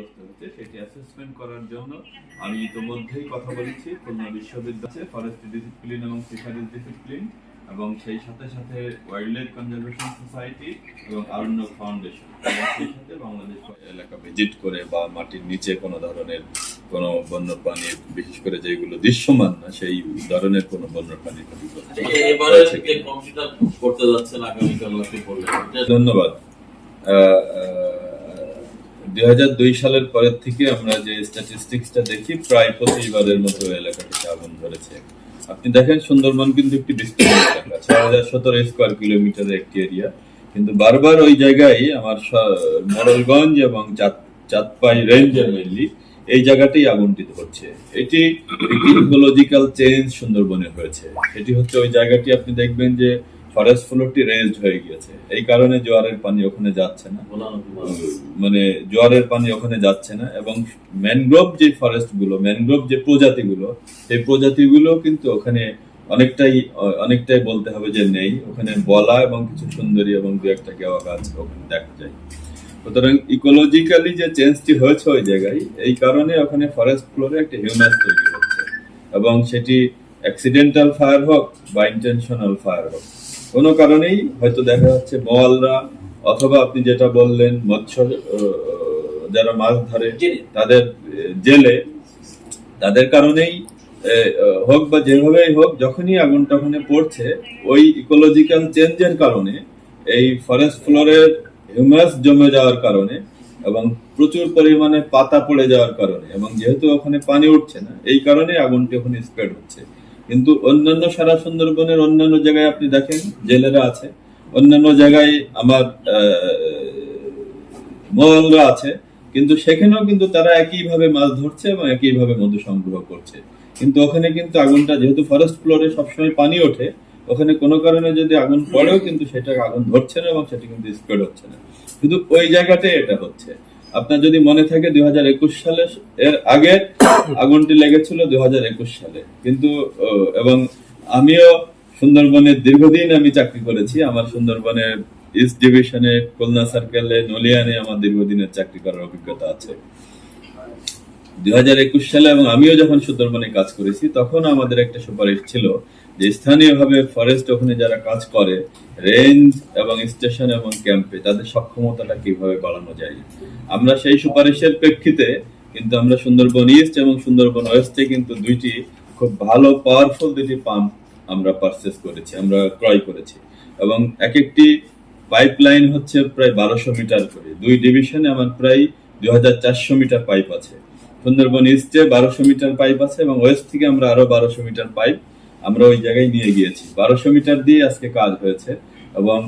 Enforcement করার জন্য আমি ইতোমধ্যেই কথা বলেছি। খুলনা বিশ্ববিদ্যালয়ে ফরেস্ট ডিসিপ্লিন এবং ফিশারিজ ডিসিপ্লিন এবং সেই সাথে সাথে ওয়াইল্ড লাইফ কনজারভেশন সোসাইটি এবং আরণ্য ফাউন্ডেশন সেই সাথে বাংলাদেশ এলাকা ভিজিট করে বা মাটির নিচে কোনো ধরনের কোনো বন্যপ্রাণীর বিশেষ করে যেগুলো দৃশ্যমান না সেই ধরনের কোনো হয়েছে আপনি বললেন ধন্যবাদ। দুই সালের পরের থেকে আমরা যে স্ট্যাটিস্টিক্সটা দেখি, প্রায় প্রতিবারের মতো ওই এলাকাটিতে আগুন ধরেছে আপনি দেখেন, সুন্দরবন কিন্তু একটি বিস্তীর্ণ এলাকা। ছয় হাজার সতেরো স্কোয়ার কিলোমিটারের একটি এরিয়া কিন্তু বারবার ওই জায়গায় আমার মোড়লগঞ্জ এবং চাঁদ- চাঁদপাই রেঞ্জের মেনলি এই জায়গাতেই আগুনটি ধরছে এটি ইকোলজিক্যাল চেঞ্জ সুন্দরবনে হয়েছে। এটি হচ্ছে ওই জায়গাটি আপনি দেখবেন যে ফরেস্ট ফ্লোরটি রেজড হয়ে গিয়েছে। এই কারণে জোয়ারের পানি ওখানে যাচ্ছে না। মানে জোয়ারের পানি ওখানে যাচ্ছে না এবং ম্যানগ্রোভ যে ফরেস্টগুলো ম্যানগ্রোভ যে প্রজাতিগুলো, সেই প্রজাতিগুলো কিন্তু ওখানে অনেকটাই অনেকটাই বলতে হবে যে নেই। ওখানে বলা এবং কিছু সুন্দরী এবং দু একটা গেওয়া গাছ ওখানে দেখা যায়। সুতরাং ইকোলজিক্যালি যে চেঞ্জটি হয়েছে ওই জায়গায়, এই কারণে ওখানে ফরেস্ট ফ্লোরে একটা হিউম্যাস তৈরি হচ্ছে। এবং সেটি অ্যাক্সিডেন্টাল ফায়ার হোক বা ইন্টেনশনাল ফায়ার হোক। কোনো কারণেই হয়তো দেখা যাচ্ছে বোয়ালরা অথবা আপনি যেটা বললেন মৎস্য যারা মাছ ধরে তাদের জেলে তাদের কারণেই হোক বা যেভাবেই হোক যখনই আগুনটা ওখানে পড়ছে ওই ইকোলজিক্যাল চেঞ্জের কারণে এই ফরেস্ট ফ্লোরের হিউমাস জমে যাওয়ার কারণে এবং প্রচুর পরিমাণে পাতা পড়ে যাওয়ার কারণে এবং যেহেতু ওখানে পানি উঠছে না এই কারণে আগুনটি ওখানে স্প্রেড হচ্ছে। কিন্তু অন্যান্য সারা সুন্দরবনের অন্যান্য জায়গায় আপনি দেখেন, জেলেরা আছে। অন্যান্য জায়গায় আমার মোয়ালরা আছে। কিন্তু সেখানেও কিন্তু তারা একইভাবে মাছ ধরছে এবং একইভাবে মধু সংগ্রহ করছে। কিন্তু ওখানে কিন্তু আগুনটা, যেহেতু ফরেস্ট ফ্লোরে সবসময় পানি ওঠে, ওখানে কোনো কারণে যদি আগুন পড়েও কিন্তু সেটা আগুন ধরছে না এবং সেটা কিন্তু স্প্রেড হচ্ছে না। শুধু ওই জায়গাতে এটা হচ্ছে। আপনার যদি মনে থাকে দুই হাজার একুশ সালে, এর আগে আগুনটি লেগেছিল দুই হাজার একুশ সালে। কিন্তু এবং আমিও সুন্দরবনের দীর্ঘদিন আমি চাকরি করেছি। আমার সুন্দরবনের ইস্ট ডিভিশনে খুলনা সার্কেলে নলিয়ানে আমার দীর্ঘদিনের চাকরি করার অভিজ্ঞতা আছে। দুই হাজার একুশ সালে এবং আমিও যখন সুন্দরবনে কাজ করেছি, তখন আমাদের একটা সুপারিশ ছিল যে স্থানীয়ভাবে ফরেস্ট ওখানে যারা কাজ করে রেঞ্জ এবং স্টেশন এবং ক্যাম্পে তাদের সক্ষমতাটা কীভাবে বাড়ানো যায়? আমরা সেই সুপারিশের প্রেক্ষিতে কিন্তু আমরা সুন্দরবন ইস্ট এবং সুন্দরবন ওয়েস্টে কিন্তু দুইটি খুব ভালো পাওয়ারফুল দুটি পাম্প আমরা পারচেস করেছি, আমরা ক্রয় করেছি। এবং এক একটি পাইপ লাইন হচ্ছে প্রায় বারোশো মিটার করে। দুই ডিভিশনে আমার প্রায় দুই হাজার চারশো মিটার পাইপ আছে। সুন্দরবন ইস্টে বারোশো মিটার পাইপ আছে এবং ওয়েস্ট থেকে আমরা আরও বারোশো মিটার পাইপ আমরা ওই জায়গায় নিয়ে গিয়েছি। বারোশো মিটার দিয়ে আজকে কাজ হয়েছে এবং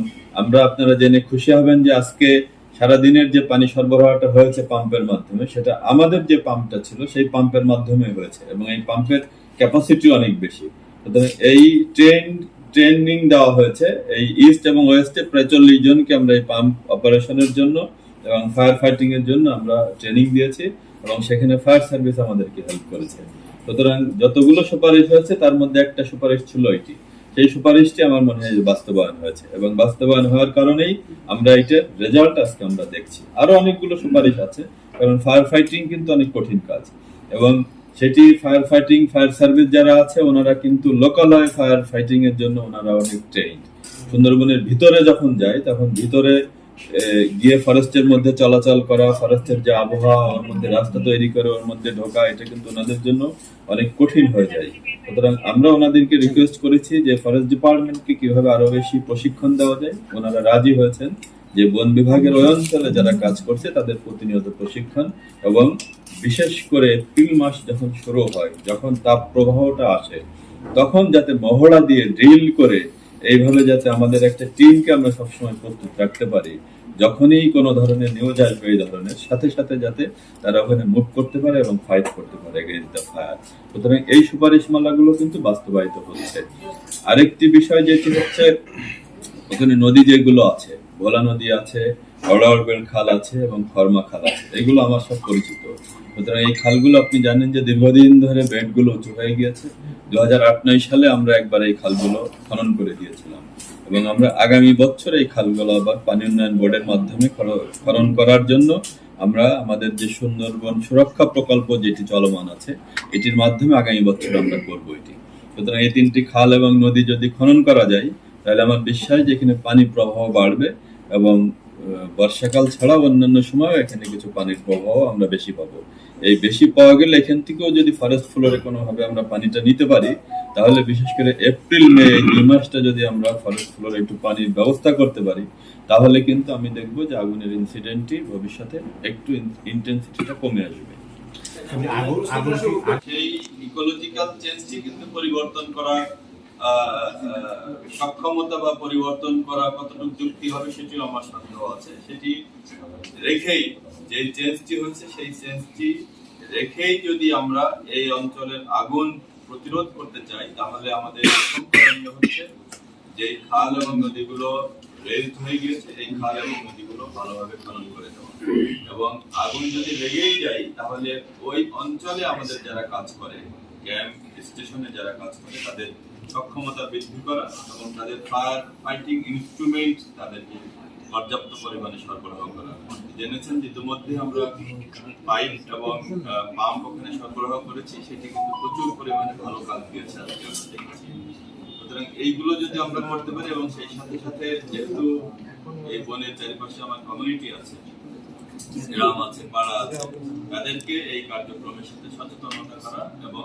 আমরা আপনারা জেনে খুশি হবেন যে আজকে সারাদিনের যে পানি সরবরাহটা হয়েছে পাম্পের মাধ্যমে, সেটা আমাদের যে পাম্পটা ছিল, সেই পাম্পের মাধ্যমে হয়েছে এবং এই পাম্পের ক্যাপাসিটি অনেক বেশি। এই ট্রেন ট্রেনিং দেওয়া হয়েছে। এই ইস্ট এবং ওয়েস্টে প্রায় চল্লিশ জনকে আমরা এই পাম্প অপারেশনের জন্য এবং ফায়ার ফাইটিং এর জন্য আমরা ট্রেনিং দিয়েছি এবং সেখানে ফায়ার সার্ভিস আমাদেরকে হেল্প করেছে। সুতরাং যতগুলো সুপারিশ হয়েছে, তার মধ্যে একটা সুপারিশ ছিল এটি। সেই সুপারিশটি আমার মনে হয় বাস্তবায়ন হয়েছে এবং বাস্তবায়ন হওয়ার কারণেই আমরা এটার রেজাল্ট আজকে আমরা দেখছি। আরও অনেকগুলো সুপারিশ আছে, কারণ ফায়ার ফাইটিং কিন্তু অনেক কঠিন কাজ। এবং সেটি ফায়ার ফাইটিং ফায়ার সার্ভিস যারা আছে, ওনারা কিন্তু লোকালয় ফায়ার ফাইটিং এর জন্য ওনারা অনেক ট্রেন সুন্দরবনের ভিতরে যখন যায়, তখন ভিতরে গিয়ে ফরেস্টের মধ্যে চলাচল করা, ফরেস্টের যে আবহাওয়া, ওর মধ্যে রাস্তা তৈরি করে, ওর মধ্যে ঢোকা, এটা কিন্তু ওনাদের জন্য অনেক কঠিন হয়ে যায়। সুতরাং আমরা ওনাদেরকে রিকোয়েস্ট করেছি যে ফরেস্ট ডিপার্টমেন্টকে কীভাবে আরও বেশি প্রশিক্ষণ দেওয়া যায়। ওনারা রাজি হয়েছেন যে বন বিভাগের ওই অঞ্চলে যারা কাজ করছে, তাদের প্রতিনিয়ত প্রশিক্ষণ এবং বিশেষ করে এপ্রিল মাস যখন শুরু হয়, যখন তাপ প্রবাহটা আসে, তখন যাতে মহড়া দিয়ে ড্রিল করে এইভাবে যাতে আমাদের একটা টিমকে আমরা সবসময় প্রস্তুত রাখতে পারি, যখনই কোনো ধরনের নিউজ আসবে এই ধরনের, সাথে সাথে যাতে তারা ওখানে মুভ করতে পারে এবং ফাইট করতে পারে এগেন্স্ট দ্য ফায়ার সুতরাং এই সুপারিশমালাগুলো কিন্তু বাস্তবায়িত হচ্ছে। আরেকটি বিষয় যেটি হচ্ছে, ওখানে নদী যেগুলো আছে, ভোলা নদী আছে হরড়বেল খাল আছে এবং খরমা খাল আছে, এগুলো আমার সব পরিচিত। সুতরাং এই খালগুলো আপনি জানেন যে দীর্ঘদিন ধরে বেডগুলো উঁচু হয়ে গিয়েছে। দু আট নয় সালে আমরা একবার এই খালগুলো খনন করে দিয়েছিলাম। এবং আমরা আগামী বছর এই খালগুলো আবার পানি উন্নয়ন বোর্ডের মাধ্যমে খনন করার জন্য আমরা আমাদের যে সুন্দরবন সুরক্ষা প্রকল্প যেটি চলমান আছে, এটির মাধ্যমে আগামী বছর আমরা করব এটি। সুতরাং এই তিনটি খাল এবং নদী যদি খনন করা যায়, তাহলে আমার বিশ্বাস যে এখানে পানি প্রবাহ বাড়বে এবং বর্ষাকাল ছাড়াও অন্যান্য সময় এখানে কিছু পানির প্রবাহ আমরা বেশি পাবো। এই বেশি পাওয়া গেলে এখান থেকেও যদি ফরেস্ট ফ্লোরে কোনোভাবে আমরা পানিটা নিতে পারি তাহলে বিশেষ করে এপ্রিল মে দুই মাসটা যদি আমরা ফরেস্ট ফ্লোরে একটু পানির ব্যবস্থা করতে পারি তাহলে কিন্তু আমি দেখব যে আগুনের ইনসিডেন্টটি ভবিষ্যতে একটু ইন্টেন্সিটিটা কমে আসবে। সেই ইকোলজিক্যাল চেঞ্জটি কিন্তু পরিবর্তন আহ, সক্ষমতা বা পরিবর্তন করা কতটুকু যুক্তি হবে সেটিও আমার সন্দেহ আছে। সেটি রেখেই যে চেঞ্জটি হচ্ছে সেই চেঞ্জটি রেখেই যদি আমরা এই অঞ্চলের আগুন প্রতিরোধ করতে চাই, তাহলে আমাদের হচ্ছে যে খাল এবং নদীগুলো রেস্ট হয়ে গিয়েছে, এই খাল এবং নদীগুলো ভালোভাবে খনন করে দেওয়া এবং আগুন যদি লেগেই যায়, তাহলে ওই অঞ্চলে আমাদের যারা কাজ করে, ক্যাম্প, স্টেশনে যারা কাজ করে, তাদের সক্ষমতা বৃদ্ধি করা এবং তাদের ফায়ার ফাইটিং ইনস্ট্রুমেন্ট তাদেরকে পর্যাপ্ত পরিমাণে সরবরাহ করা জেনেছেন ইতিমধ্যে আমরা পাইপ এবং পাম্প ওখানে সরবরাহ করেছি, সেটি কিন্তু প্রচুর পরিমাণে ভালো কাজ দিয়েছে আজকে সুতরাং এইগুলো যদি আমরা করতে পারি এবং সেই সাথে সাথে যেহেতু এই বনের চারিপাশে আমার কমিউনিটি আছে, গ্রাম আছে, পাড়া আছে, তাদেরকে এই কার্যক্রমের সাথে সচেতনতা করা এবং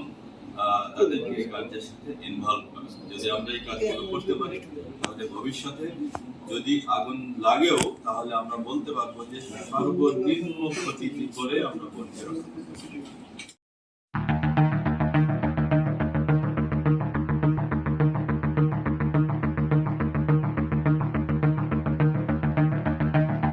তাদেরকে এই কাজের সাথে ইনভলভ করা যদি আমরা এই কাজগুলো করতে পারি, তাহলে ভবিষ্যতে যদি আগুন লাগেও, তাহলে আমরা বলতে পারব যে সর্বনিম্ন ক্ষতি করে আমরা বলতে পারব।